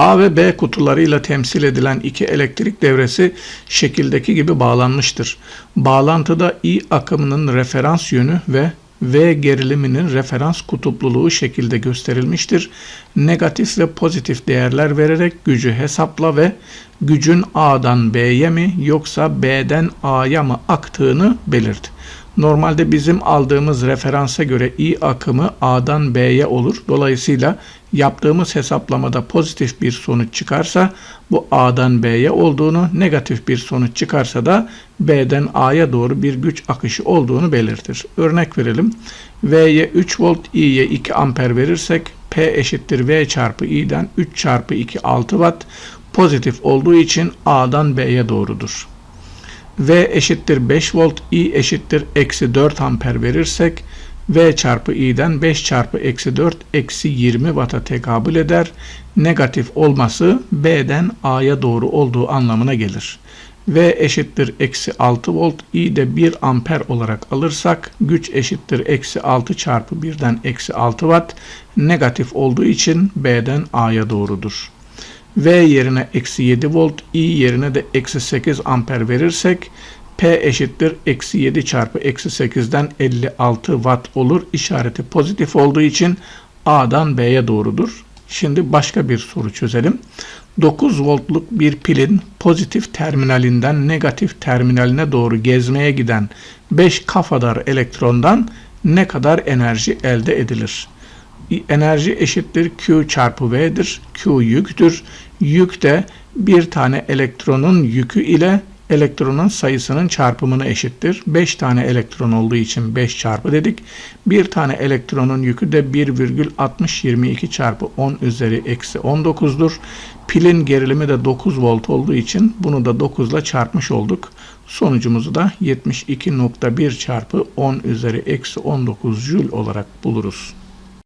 A ve B kutularıyla temsil edilen iki elektrik devresi şekildeki gibi bağlanmıştır. Bağlantıda I akımının referans yönü ve V geriliminin referans kutupluluğu şekilde gösterilmiştir. Negatif ve pozitif değerler vererek gücü hesapla ve gücün A'dan B'ye mi yoksa B'den A'ya mı aktığını belirt. Normalde bizim aldığımız referansa göre I akımı A'dan B'ye olur. Dolayısıyla yaptığımız hesaplamada pozitif bir sonuç çıkarsa bu A'dan B'ye olduğunu, negatif bir sonuç çıkarsa da B'den A'ya doğru bir güç akışı olduğunu belirtir. Örnek verelim. V'ye 3 volt, I'ye 2 amper verirsek P eşittir V çarpı I'den 3 çarpı 2 6 watt pozitif olduğu için A'dan B'ye doğrudur. V eşittir 5 volt, I eşittir eksi 4 amper verirsek V çarpı i'den 5 çarpı eksi 4 eksi 20 watt'a tekabül eder. Negatif olması B'den A'ya doğru olduğu anlamına gelir. V eşittir eksi 6 volt, I de 1 amper olarak alırsak güç eşittir eksi 6 çarpı 1'den eksi 6 watt negatif olduğu için B'den A'ya doğrudur. V yerine eksi 7 volt, I yerine de eksi 8 amper verirsek P eşittir eksi 7 çarpı eksi 8'den 56 watt olur. İşareti pozitif olduğu için A'dan B'ye doğrudur. Şimdi başka bir soru çözelim. 9 voltluk bir pilin pozitif terminalinden negatif terminaline doğru gezmeye giden 5 kafadar elektrondan ne kadar enerji elde edilir? Enerji eşittir Q çarpı V'dir. Q yüktür. Yük de bir tane elektronun yükü ile elektronun sayısının çarpımına eşittir. 5 tane elektron olduğu için 5 çarpı dedik. Bir tane elektronun yükü de 1,6022 çarpı 10 üzeri eksi 19'dur. Pilin gerilimi de 9 volt olduğu için bunu da 9 ile çarpmış olduk. Sonucumuzu da 72.1 çarpı 10 üzeri eksi 19 jül olarak buluruz.